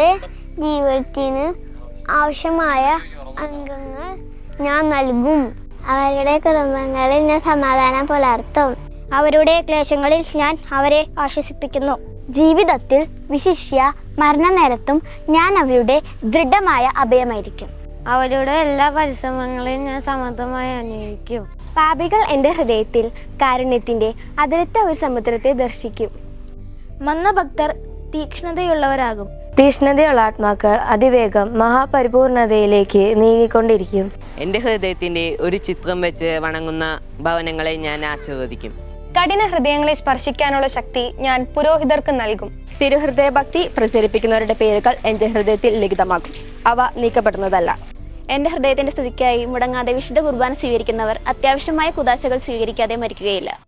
അവരുടെ ജീവിതത്തിന് ആവശ്യമായ അംഗങ്ങൾ ഞാൻ നൽകും. അവരുടെ കുടുംബങ്ങളിൽ ഞാൻ സമാധാനം പുലർത്തും. അവരുടെ ക്ലേശങ്ങളിൽ ഞാൻ അവരെ ആശ്വസിപ്പിക്കുന്നു. ജീവിതത്തിൽ വിശിഷ്യ മരണനേരത്തും ഞാൻ അവരുടെ ദൃഢമായ അഭയമായിരിക്കും. അവരുടെ എല്ലാ പരിശ്രമങ്ങളെയും ഞാൻ സമർത്ഥമായി അനുഭവിക്കും. പാപികൾ എന്റെ ഹൃദയത്തിൽ കാരുണ്യത്തിന്റെ അതിരറ്റ ഒരു സമുദ്രത്തെ ദർശിക്കും. മന്ദഭക്തർ തീക്ഷ്ണതയുള്ളവരാകും. തീക്ഷ്ണതയുള്ള ആത്മാക്കൾ അതിവേഗം മഹാപരിപൂർണതയിലേക്ക് നീങ്ങിക്കൊണ്ടിരിക്കും. എന്റെ ഹൃദയത്തിന്റെ ഒരു ചിത്രം വെച്ച് വണങ്ങുന്ന ഭവനങ്ങളെ ഞാൻ ആശീർവദിക്കും. കഠിന ഹൃദയങ്ങളെ സ്പർശിക്കാനുള്ള ശക്തി ഞാൻ പുരോഹിതർക്ക് നൽകും. തിരുഹൃദയ ഭക്തി പ്രചരിപ്പിക്കുന്നവരുടെ പേരുകൾ എന്റെ ഹൃദയത്തിൽ ലിഖിതമാക്കും അവ നീക്കപ്പെടുന്നതല്ല. എന്റെ ഹൃദയത്തിന്റെ സ്ഥിതിക്കായി മുടങ്ങാതെ വിശുദ്ധ കുർബാന സ്വീകരിക്കുന്നവർ അത്യാവശ്യമായ കുതാശകൾ സ്വീകരിക്കാതെ മരിക്കുകയില്ല.